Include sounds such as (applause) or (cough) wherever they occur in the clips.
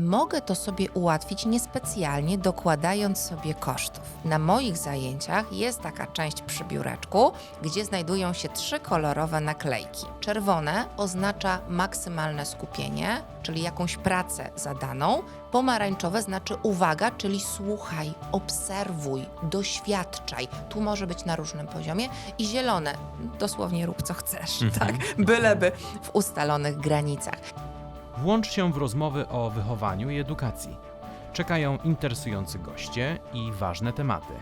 Mogę to sobie ułatwić niespecjalnie dokładając sobie kosztów. Na moich zajęciach jest taka część przy biureczku, gdzie znajdują się trzy kolorowe naklejki. Czerwone oznacza maksymalne skupienie, czyli jakąś pracę zadaną. Pomarańczowe znaczy uwaga, czyli słuchaj, obserwuj, doświadczaj. Tu może być na różnym poziomie. I zielone, dosłownie rób co chcesz, tak? Byleby w ustalonych granicach. Włącz się w rozmowy o wychowaniu i edukacji. Czekają interesujący goście i ważne tematy.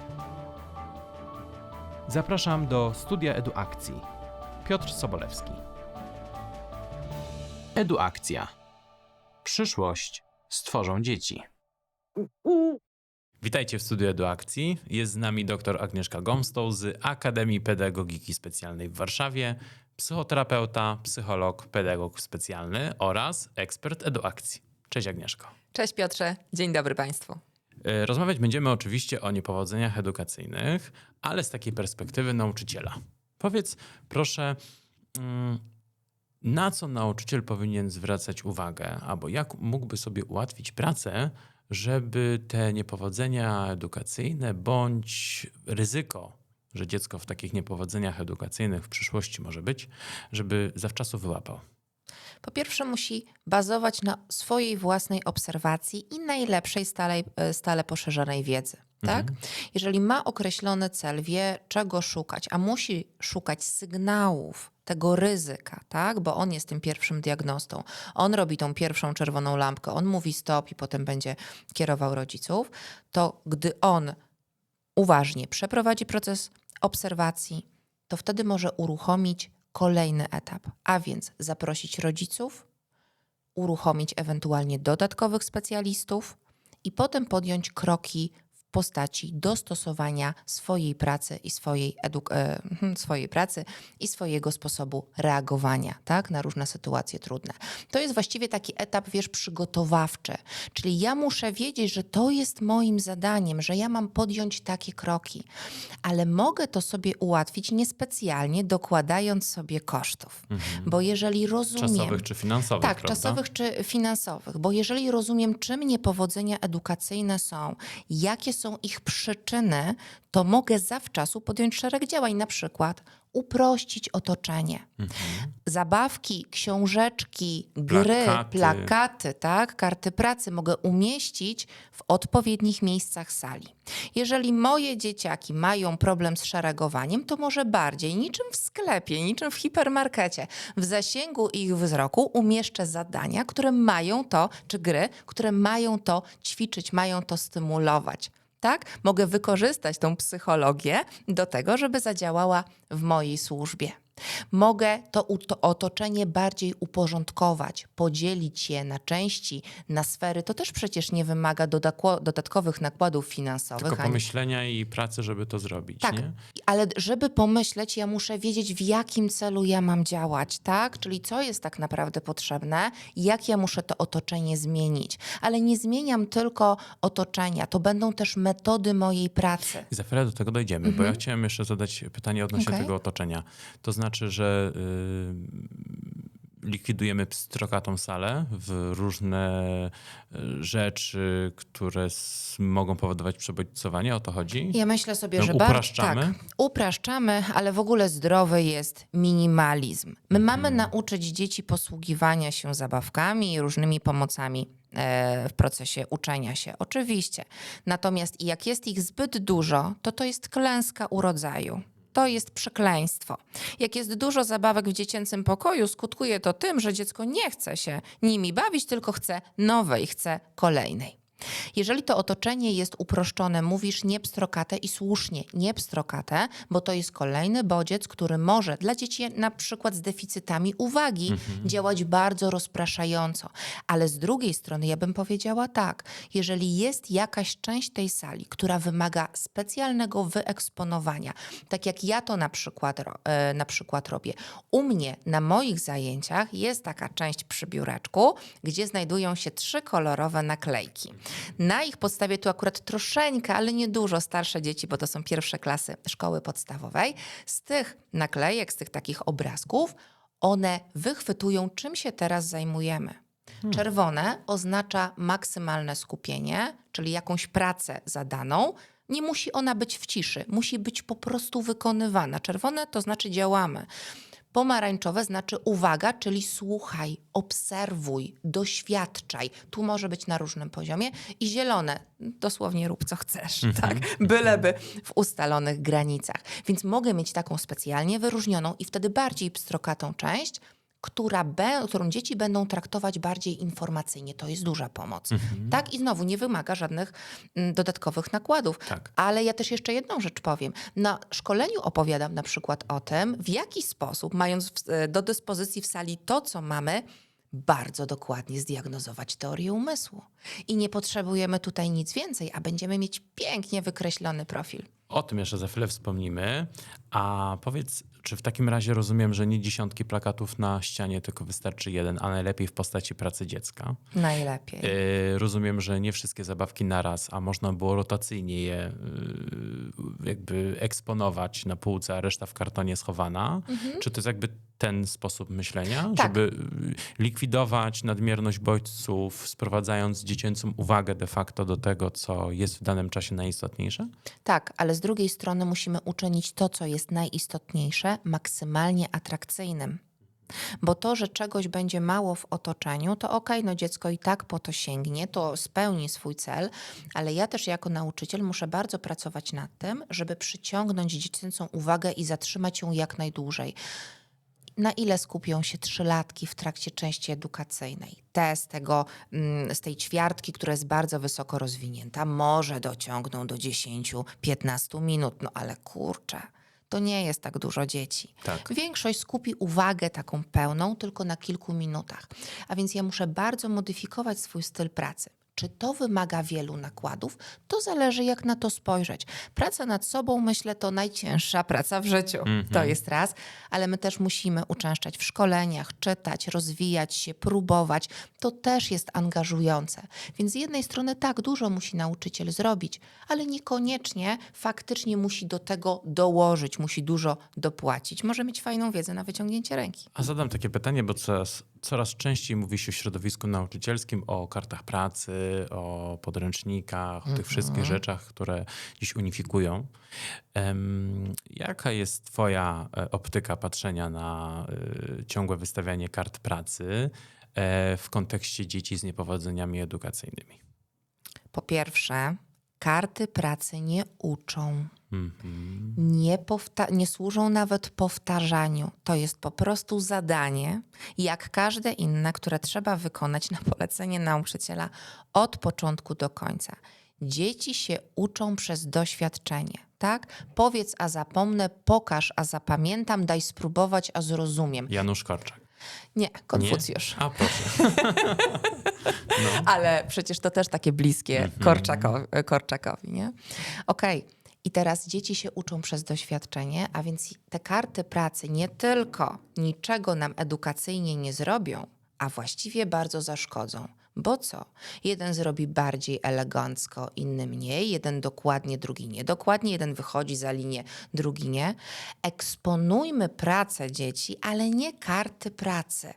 Zapraszam do studia Eduakcji. Piotr Sobolewski. Eduakcja. Przyszłość stworzą dzieci. Witajcie w studiu Eduakcji. Jest z nami dr Agnieszka Gomstoł z Akademii Pedagogiki Specjalnej w Warszawie, psychoterapeuta, psycholog, pedagog specjalny oraz ekspert eduakcji. Cześć Agnieszko. Cześć Piotrze, dzień dobry Państwu. E, Rozmawiać będziemy oczywiście o niepowodzeniach edukacyjnych, ale z takiej perspektywy nauczyciela. Powiedz proszę, mm, na co nauczyciel powinien zwracać uwagę, albo jak mógłby sobie ułatwić pracę, żeby te niepowodzenia edukacyjne bądź ryzyko, że dziecko w takich niepowodzeniach edukacyjnych w przyszłości może być, żeby zawczasu wyłapał. Po pierwsze, musi bazować na swojej własnej obserwacji i najlepszej stale, e, stale poszerzonej wiedzy. Tak? Jeżeli ma określony cel, wie czego szukać, a musi szukać sygnałów tego ryzyka, tak? bo on jest tym pierwszym diagnostą. On robi tą pierwszą czerwoną lampkę, on mówi stop i potem będzie kierował rodziców, to gdy on uważnie przeprowadzi proces obserwacji, to wtedy może uruchomić kolejny etap, a więc zaprosić rodziców, uruchomić ewentualnie dodatkowych specjalistów i potem podjąć kroki postaci dostosowania swojej pracy i swojej, eduk- e, mhm, swojej pracy i swojego sposobu reagowania tak, na różne sytuacje trudne. To jest właściwie taki etap, wiesz, przygotowawczy. Czyli ja muszę wiedzieć, że to jest moim zadaniem, że ja mam podjąć takie kroki, ale mogę to sobie ułatwić niespecjalnie dokładając sobie kosztów. Bo jeżeli rozumiem... Czasowych czy finansowych, Tak, prawda? czasowych czy finansowych, bo jeżeli rozumiem, czym niepowodzenia edukacyjne są, jakie są ich przyczyny, to mogę zawczasu podjąć szereg działań, na przykład uprościć otoczenie. Mhm. Zabawki, książeczki, gry, Plakaty. plakaty, tak, karty pracy mogę umieścić w odpowiednich miejscach sali. Jeżeli moje dzieciaki mają problem z szeregowaniem, to może bardziej, niczym w sklepie, niczym w hipermarkecie, w zasięgu ich wzroku umieszczę zadania, które mają to, czy gry, które mają to ćwiczyć, mają to stymulować. Tak? Mogę wykorzystać tą psychologię do tego, żeby zadziałała w mojej służbie. Mogę to otoczenie bardziej uporządkować, podzielić je na części, na sfery. To też przecież nie wymaga dodatkowych nakładów finansowych. Tylko ani- pomyślenia i pracy, żeby to zrobić, tak, nie? ale żeby pomyśleć, ja muszę wiedzieć, w jakim celu ja mam działać, tak? Czyli co jest tak naprawdę potrzebne, jak ja muszę to otoczenie zmienić. Ale nie zmieniam tylko otoczenia, to będą też metody mojej pracy. I za chwilę do tego dojdziemy, bo ja chciałem jeszcze zadać pytanie odnośnie Okej. tego otoczenia. To znaczy, że y, likwidujemy pstrokatą salę w różne y, rzeczy, które mogą powodować przebodźcowanie, o to chodzi? Ja myślę sobie, No, że bardzo upraszczamy? tak, upraszczamy, ale w ogóle zdrowy jest minimalizm. My mamy nauczyć dzieci posługiwania się zabawkami i różnymi pomocami e, w procesie uczenia się. Oczywiście. Natomiast jak jest ich zbyt dużo, to to jest klęska urodzaju. To jest przekleństwo. Jak jest dużo zabawek w dziecięcym pokoju, skutkuje to tym, że dziecko nie chce się nimi bawić, tylko chce nowej, chce kolejnej. Jeżeli to otoczenie jest uproszczone, mówisz nie pstrokate i słusznie nie pstrokate, bo to jest kolejny bodziec, który może dla dzieci na przykład z deficytami uwagi działać bardzo rozpraszająco. Ale z drugiej strony ja bym powiedziała tak, jeżeli jest jakaś część tej sali, która wymaga specjalnego wyeksponowania, tak jak ja to na przykład, e, na przykład robię. U mnie na moich zajęciach jest taka część przy biureczku, gdzie znajdują się trzy kolorowe naklejki. Na ich podstawie tu akurat troszeczkę, ale nie dużo starsze dzieci, bo to są pierwsze klasy szkoły podstawowej. Z tych naklejek, z tych takich obrazków, one wychwytują, czym się teraz zajmujemy. Czerwone oznacza maksymalne skupienie, czyli jakąś pracę zadaną. Nie musi ona być w ciszy, musi być po prostu wykonywana. Czerwone to znaczy działamy. Pomarańczowe znaczy uwaga, czyli słuchaj, obserwuj, doświadczaj. Tu może być na różnym poziomie. I zielone, dosłownie rób co chcesz, tak? Byleby w ustalonych granicach. Więc mogę mieć taką specjalnie wyróżnioną i wtedy bardziej pstrokatą część, która be, którą dzieci będą traktować bardziej informacyjnie. To jest duża pomoc. Tak i znowu nie wymaga żadnych mm, dodatkowych nakładów. Tak. Ale ja też jeszcze jedną rzecz powiem. Na szkoleniu opowiadam na przykład o tym, w jaki sposób, mając e, do dyspozycji w sali to, co mamy, bardzo dokładnie zdiagnozować teorię umysłu. I nie potrzebujemy tutaj nic więcej, a będziemy mieć pięknie wykreślony profil. O tym jeszcze za chwilę wspomnimy. A powiedz, czy w takim razie rozumiem, że nie dziesiątki plakatów na ścianie, tylko wystarczy jeden, a najlepiej w postaci pracy dziecka? Najlepiej. Yy, rozumiem, że nie wszystkie zabawki naraz, a można było rotacyjnie je yy, jakby eksponować na półce, a reszta w kartonie schowana. Czy to jest jakby ten sposób myślenia. Tak. żeby yy, likwidować nadmierność bodźców, sprowadzając dziecięcą uwagę de facto do tego, co jest w danym czasie najistotniejsze? Tak, ale z drugiej strony musimy uczynić to, co jest najistotniejsze, maksymalnie atrakcyjnym. Bo to, że czegoś będzie mało w otoczeniu, to okej, no dziecko i tak po to sięgnie, to spełni swój cel, ale ja też jako nauczyciel muszę bardzo pracować nad tym, żeby przyciągnąć dziecięcą uwagę i zatrzymać ją jak najdłużej. Na ile skupią się trzylatki w trakcie części edukacyjnej? Te z, tego, mm, z tej ćwiartki, która jest bardzo wysoko rozwinięta, może dociągną do 10-15 minut, no ale kurczę, to nie jest tak dużo dzieci. Tak. Większość skupi uwagę taką pełną tylko na kilku minutach. A więc ja muszę bardzo modyfikować swój styl pracy. Czy to wymaga wielu nakładów? To zależy, jak na to spojrzeć. Praca nad sobą, myślę, to najcięższa praca w życiu. To jest raz, ale my też musimy uczęszczać w szkoleniach, czytać, rozwijać się, próbować. To też jest angażujące. Więc z jednej strony tak, dużo musi nauczyciel zrobić, ale niekoniecznie faktycznie musi do tego dołożyć, musi dużo dopłacić. Może mieć fajną wiedzę na wyciągnięcie ręki. A zadam takie pytanie, bo coraz, coraz częściej mówi się w środowisku nauczycielskim o kartach pracy, o podręcznikach, o tych wszystkich rzeczach, które dziś unifikują. Jaka jest Twoja e, optyka patrzenia na e, ciągłe wystawianie kart pracy e, w kontekście dzieci z niepowodzeniami edukacyjnymi? Po pierwsze, karty pracy nie uczą. Mhm. nie, powta- nie służą nawet powtarzaniu. To jest po prostu zadanie, jak każde inne, które trzeba wykonać na polecenie nauczyciela od początku do końca. Dzieci się uczą przez doświadczenie, tak? Powiedz, a zapomnę, pokaż, a zapamiętam, daj spróbować, a zrozumiem. Janusz Korczak. Nie, Nie? Konfucjusz. A proszę. (laughs) no. Ale przecież to też takie bliskie Korczako- Korczakowi, nie? Okej. I teraz dzieci się uczą przez doświadczenie, a więc te karty pracy nie tylko niczego nam edukacyjnie nie zrobią, a właściwie bardzo zaszkodzą. Bo co? Jeden zrobi bardziej elegancko, inny mniej, jeden dokładnie, drugi niedokładnie, jeden wychodzi za linię, drugi nie. Eksponujmy pracę dzieci, ale nie karty pracy.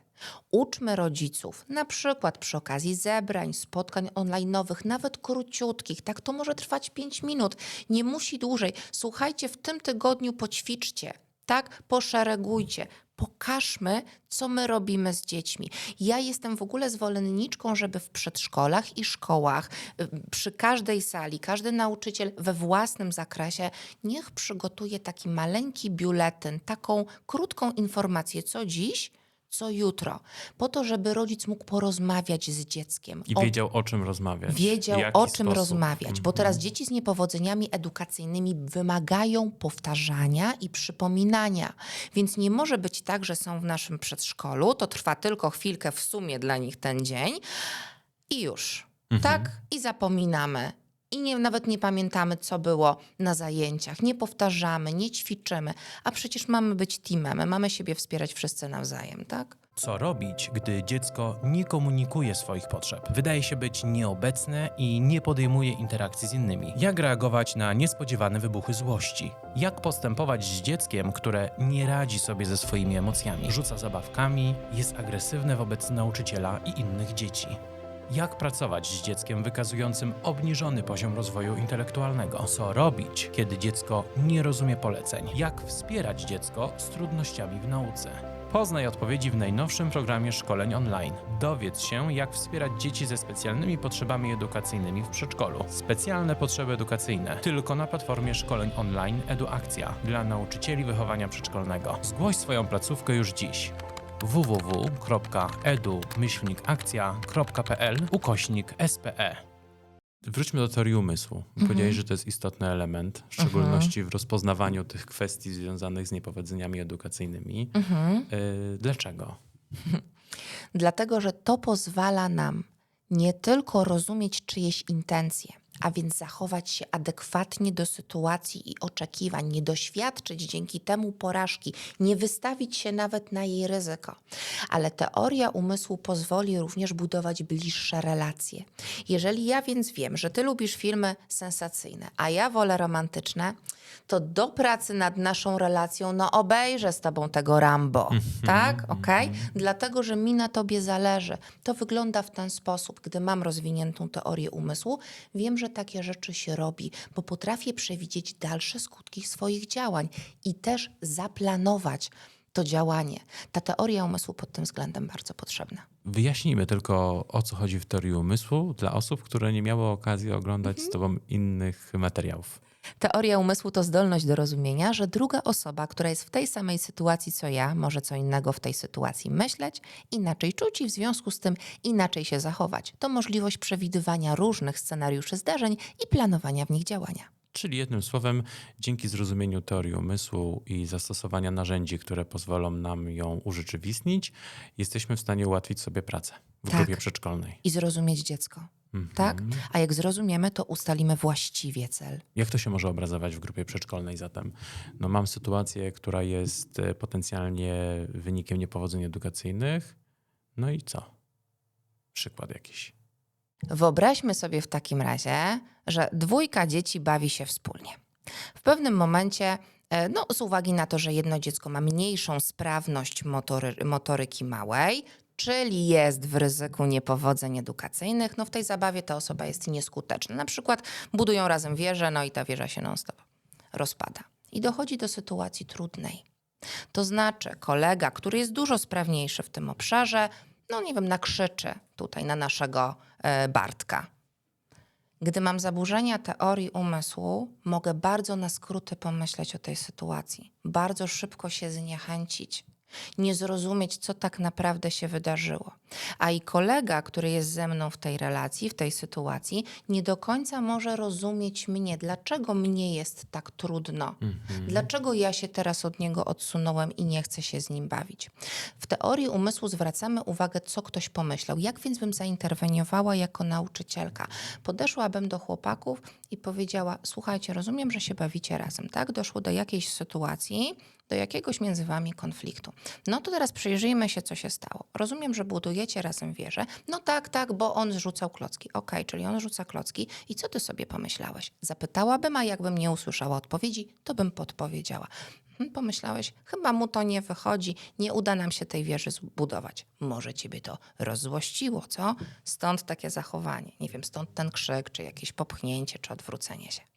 Uczmy rodziców, na przykład przy okazji zebrań, spotkań online'owych, nawet króciutkich, tak to może trwać 5 minut, nie musi dłużej. Słuchajcie, w tym tygodniu poćwiczcie, tak, poszeregujcie, pokażmy, co my robimy z dziećmi. Ja jestem w ogóle zwolenniczką, żeby w przedszkolach i szkołach, y, przy każdej sali, każdy nauczyciel we własnym zakresie, niech przygotuje taki maleńki biuletyn, taką krótką informację, co dziś, co jutro, po to, żeby rodzic mógł porozmawiać z dzieckiem. I o wiedział, o czym rozmawiać. wiedział, o czym sposób. Mhm. rozmawiać, bo teraz dzieci z niepowodzeniami edukacyjnymi wymagają powtarzania i przypominania. Więc nie może być tak, że są w naszym przedszkolu, to trwa tylko chwilkę w sumie dla nich ten dzień i już. Mhm. Tak? I zapominamy. I nie, nawet nie pamiętamy, co było na zajęciach, nie powtarzamy, nie ćwiczymy, a przecież mamy być teamem, mamy siebie wspierać wszyscy nawzajem, tak? Co robić, gdy dziecko nie komunikuje swoich potrzeb? Wydaje się być nieobecne i nie podejmuje interakcji z innymi. Jak reagować na niespodziewane wybuchy złości? Jak postępować z dzieckiem, które nie radzi sobie ze swoimi emocjami? Rzuca zabawkami, jest agresywne wobec nauczyciela i innych dzieci. Jak pracować z dzieckiem wykazującym obniżony poziom rozwoju intelektualnego? Co robić, kiedy dziecko nie rozumie poleceń? Jak wspierać dziecko z trudnościami w nauce? Poznaj odpowiedzi w najnowszym programie szkoleń online. Dowiedz się, jak wspierać dzieci ze specjalnymi potrzebami edukacyjnymi w przedszkolu. Specjalne potrzeby edukacyjne tylko na platformie szkoleń online EduAkcja dla nauczycieli wychowania przedszkolnego. Zgłoś swoją placówkę już dziś www.edu-akcja.pl ukośnik. SPE. Wróćmy do teorii umysłu. Powiedziałeś, że to jest istotny element, w szczególności w rozpoznawaniu tych kwestii związanych z niepowodzeniami edukacyjnymi. Y, Dlaczego? (laughs) Dlatego, że to pozwala nam nie tylko rozumieć czyjeś intencje, a więc zachować się adekwatnie do sytuacji i oczekiwań, nie doświadczyć dzięki temu porażki, nie wystawić się nawet na jej ryzyko. Ale teoria umysłu pozwoli również budować bliższe relacje. Jeżeli ja więc wiem, że ty lubisz filmy sensacyjne, a ja wolę romantyczne, to do pracy nad naszą relacją, no obejrzę z tobą tego Rambo, tak? Okej? Dlatego, że mi na tobie zależy. To wygląda w ten sposób. Gdy mam rozwiniętą teorię umysłu, wiem, że takie rzeczy się robi, bo potrafię przewidzieć dalsze skutki swoich działań i też zaplanować to działanie. Ta teoria umysłu pod tym względem bardzo potrzebna. Wyjaśnijmy tylko, o co chodzi w teorii umysłu dla osób, które nie miały okazji oglądać z tobą innych materiałów. Teoria umysłu to zdolność do rozumienia, że druga osoba, która jest w tej samej sytuacji co ja, może co innego w tej sytuacji myśleć, inaczej czuć i w związku z tym inaczej się zachować. To możliwość przewidywania różnych scenariuszy zdarzeń i planowania w nich działania. Czyli jednym słowem, dzięki zrozumieniu teorii umysłu i zastosowania narzędzi, które pozwolą nam ją urzeczywistnić, jesteśmy w stanie ułatwić sobie pracę w Tak. grupie przedszkolnej. I zrozumieć dziecko. Tak? A jak zrozumiemy, to ustalimy właściwie cel. Jak to się może obrazować w grupie przedszkolnej zatem? No mam sytuację, która jest e, potencjalnie wynikiem niepowodzeń edukacyjnych. No i co? Przykład jakiś. Wyobraźmy sobie w takim razie, że dwójka dzieci bawi się wspólnie. W pewnym momencie, e, no, z uwagi na to, że jedno dziecko ma mniejszą sprawność motory, motoryki małej, czyli jest w ryzyku niepowodzeń edukacyjnych, no w tej zabawie ta osoba jest nieskuteczna. Na przykład budują razem wieżę, no i ta wieża się non-stop rozpada. I dochodzi do sytuacji trudnej. To znaczy, kolega, który jest dużo sprawniejszy w tym obszarze, no nie wiem, nakrzyczy tutaj na naszego e, Bartka. Gdy mam zaburzenia teorii umysłu, mogę bardzo na skróty pomyśleć o tej sytuacji, bardzo szybko się zniechęcić, nie zrozumieć, co tak naprawdę się wydarzyło. A i kolega, który jest ze mną w tej relacji, w tej sytuacji, nie do końca może rozumieć mnie, dlaczego mnie jest tak trudno, dlaczego ja się teraz od niego odsunąłem i nie chcę się z nim bawić. W teorii umysłu zwracamy uwagę, co ktoś pomyślał. Jak więc bym zainterweniowała jako nauczycielka? Podeszłabym do chłopaków i powiedziała: Słuchajcie, rozumiem, że się bawicie razem, tak? Doszło do jakiejś sytuacji, do jakiegoś między wami konfliktu. No to teraz przyjrzyjmy się, co się stało. Rozumiem, że budujecie razem wieżę. No tak, tak, bo on zrzucał klocki. Okej, czyli on rzuca klocki. I co ty sobie pomyślałeś? Zapytałabym, a jakbym nie usłyszała odpowiedzi, to bym podpowiedziała. Hmm, Pomyślałeś, chyba mu to nie wychodzi, nie uda nam się tej wieży zbudować. Może ciebie to rozzłościło, co? Stąd takie zachowanie. Nie wiem, stąd ten krzyk, czy jakieś popchnięcie, czy odwrócenie się.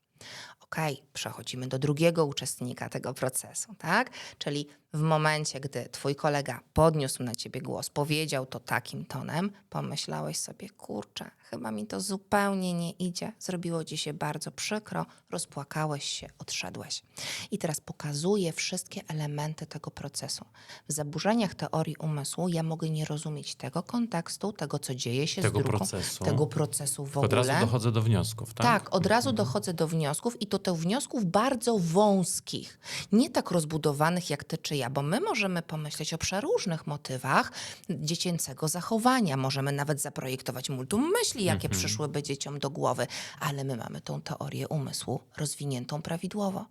Okej, przechodzimy do drugiego uczestnika tego procesu, tak? Czyli w momencie, gdy twój kolega podniósł na ciebie głos, powiedział to takim tonem, pomyślałeś sobie, kurczę, chyba mi to zupełnie nie idzie, zrobiło ci się bardzo przykro, rozpłakałeś się, odszedłeś. I teraz pokazuję wszystkie elementy tego procesu. W zaburzeniach teorii umysłu ja mogę nie rozumieć tego kontekstu, tego, co dzieje się Tego z drugą, procesu. tego procesu w Od ogóle. razu dochodzę do wniosków, tak? Tak, od razu dochodzę do wniosków i to tych wniosków bardzo wąskich, nie tak rozbudowanych jak ty czy ja. Teoria, bo my możemy pomyśleć o przeróżnych motywach dziecięcego zachowania. Możemy nawet zaprojektować multum myśli, jakie przyszłyby dzieciom do głowy, ale my mamy tą teorię umysłu rozwiniętą prawidłowo.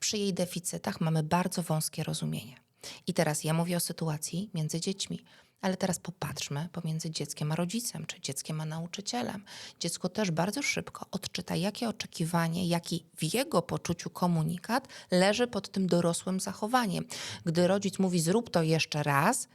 Przy jej deficytach mamy bardzo wąskie rozumienie. I teraz ja mówię o sytuacji między dziećmi. Ale teraz popatrzmy pomiędzy dzieckiem a rodzicem, czy dzieckiem a nauczycielem. Dziecko też bardzo szybko odczyta, jakie oczekiwanie, jaki w jego poczuciu komunikat leży pod tym dorosłym zachowaniem. Gdy rodzic mówi, zrób to jeszcze raz,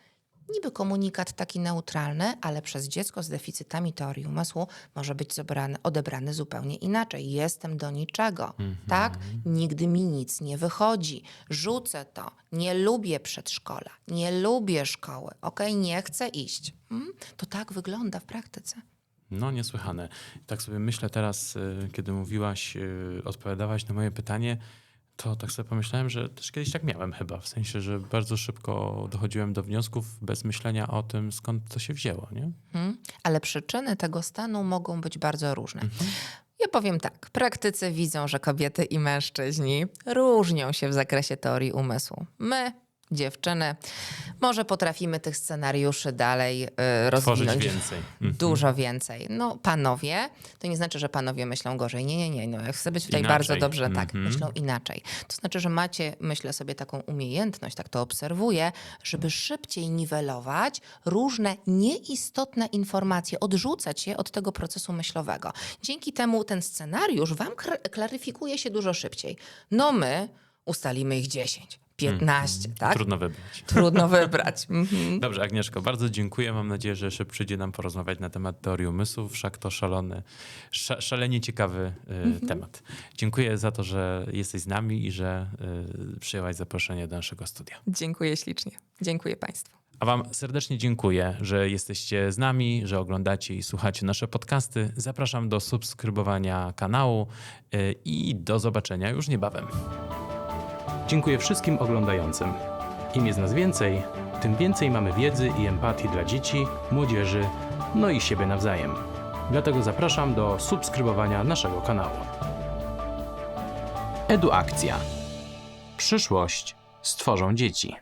niby komunikat taki neutralny, ale przez dziecko z deficytami teorii umysłu może być zobrany, odebrany zupełnie inaczej. Jestem do niczego, tak? Nigdy mi nic nie wychodzi. Rzucę to. Nie lubię przedszkola. Nie lubię szkoły. Okej, nie chcę iść. Mm? To tak wygląda w praktyce. No, niesłychane. Tak sobie myślę teraz, y, kiedy mówiłaś, y, odpowiadałaś na moje pytanie, to tak sobie pomyślałem, że też kiedyś tak miałem chyba. W sensie, że bardzo szybko dochodziłem do wniosków bez myślenia o tym, skąd to się wzięło, nie? Mhm. Ale przyczyny tego stanu mogą być bardzo różne. Ja powiem tak, praktycy widzą, że kobiety i mężczyźni różnią się w zakresie teorii umysłu. My, dziewczyny, może potrafimy tych scenariuszy dalej y, rozwinąć. więcej. Mhm. Dużo więcej. No, panowie, to nie znaczy, że panowie myślą gorzej. Nie, nie, nie. No, ja chcę być tutaj Inaczej. bardzo dobrze, tak, Mhm. myślą inaczej. To znaczy, że macie, myślę sobie, taką umiejętność, tak to obserwuję, żeby szybciej niwelować różne nieistotne informacje, odrzucać je od tego procesu myślowego. Dzięki temu ten scenariusz wam klaryfikuje się dużo szybciej. No my ustalimy ich 10, 15, tak? Trudno wybrać. (laughs) Trudno wybrać. (laughs) Mhm. Dobrze, Agnieszko, bardzo dziękuję. Mam nadzieję, że jeszcze przyjdzie nam porozmawiać na temat teorii umysłu. Wszak to szalony, sza, szalenie ciekawy y, temat. Dziękuję za to, że jesteś z nami i że y, przyjęłaś zaproszenie do naszego studia. Dziękuję ślicznie. Dziękuję Państwu. A Wam serdecznie dziękuję, że jesteście z nami, że oglądacie i słuchacie nasze podcasty. Zapraszam do subskrybowania kanału y, i do zobaczenia już niebawem. Dziękuję wszystkim oglądającym. Im jest nas więcej, tym więcej mamy wiedzy i empatii dla dzieci, młodzieży, no i siebie nawzajem. Dlatego zapraszam do subskrybowania naszego kanału. Eduakcja. Przyszłość stworzą dzieci.